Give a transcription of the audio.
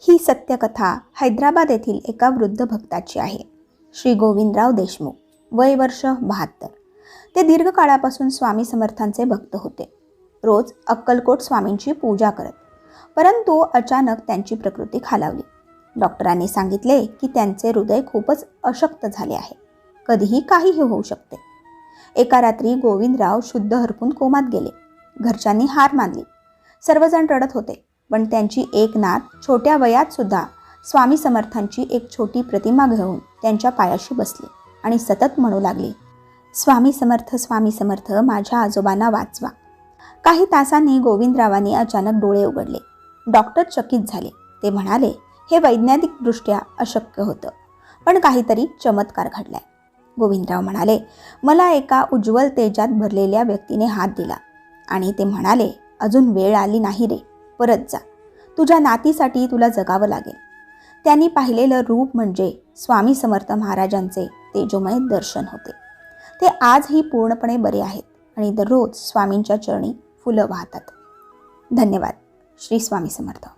ही सत्यकथा हैदराबाद येथील एका वृद्ध भक्ताची आहे. श्री गोविंदराव देशमुख वय वर्ष बहात्तर. ते दीर्घकाळापासून स्वामी समर्थांचे भक्त होते. रोज अक्कलकोट स्वामींची पूजा करत परंतु अचानक त्यांची प्रकृती खालावली. डॉक्टरांनी सांगितले की त्यांचे हृदय खूपच अशक्त झाले आहे. कधीही काहीही होऊ शकते. एका रात्री गोविंदराव शुद्ध हरपून कोमात गेले. घरच्यांनी हार मानली. सर्वजण रडत होते. पण त्यांची एकनाथ छोट्या वयात सुद्धा स्वामी समर्थांची एक छोटी प्रतिमा घेऊन त्यांच्या पायाशी बसली आणि सतत म्हणू लागली स्वामी समर्थ स्वामी समर्थ माझ्या आजोबांना वाचवा. काही तासांनी गोविंदरावांनी अचानक डोळे उघडले. डॉक्टर चकित झाले. ते म्हणाले हे वैज्ञानिकदृष्ट्या अशक्य होतं. पण काहीतरी चमत्कार घडलाय. गोविंदराव म्हणाले मला एका उज्ज्वल तेजात भरलेल्या व्यक्तीने हात दिला. आणि ते म्हणाले अजून वेळ आली नाही रे. परत जा. तुझ्या नातीसाठी तुला जगावं लागेल. त्यांनी पाहिलेलं रूप म्हणजे स्वामी समर्थ महाराजांचे तेजोमय दर्शन होते. ते आजही पूर्णपणे बरे आहेत आणि दररोज स्वामींच्या चरणी फुलं वाहतात. धन्यवाद. श्री स्वामी समर्थ.